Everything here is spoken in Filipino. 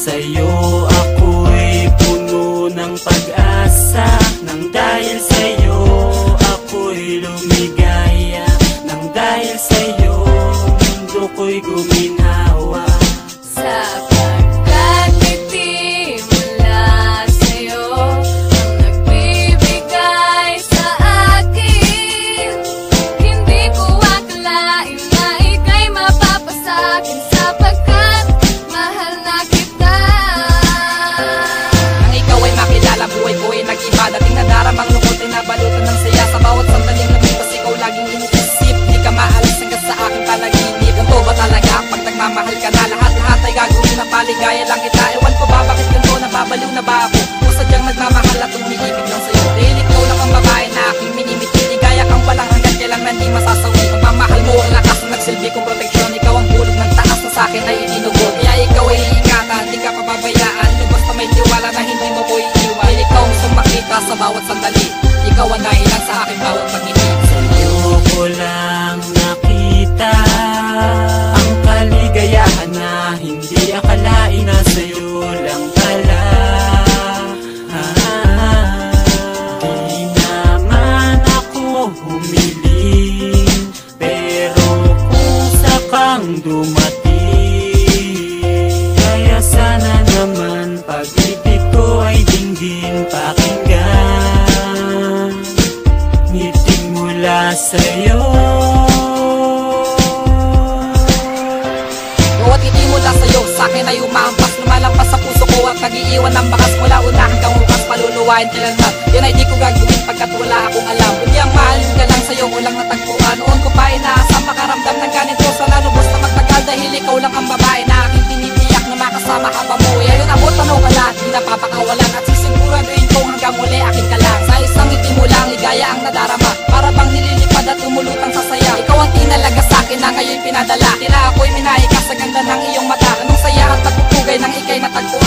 sa'yo ako'y puno ng pag-asa Nang dahil sa'yo ako'y lumigaya Nang dahil sa'yo mundo ko'y guminawa sandali. Ikaw ang dahilan sa aking bawat pag-ibig. Sa'yo ko lang sa'yo Bawat ngiti mula sa'yo, sa'kin ay umahampas Lumalampas sa puso ko at nag-iiwan ng bakas Mula una hanggang bukas, paluluwain kailanman Yan ay di ko gagawin pagkat wala akong alam. Kundi ang mahalin ka lang sa'yo, walang natagpuan. Noon ko pa inaasam makaramdam ng ganito Sana lubos na magtagal dahil ikaw lang ang babae Na aking tinitiyak na makasama ka pa mo Ngayon abot ano ka na, di napapakawalan. At sisiguraduhin ko hanggang muli aking ka lang Sa isang ngiti mo lang, ligaya ang nadarama pinadala. Tila ako'y minahika sa ganda ng iyong mata. Anong saya at pagpupugay ng ikay natagpuan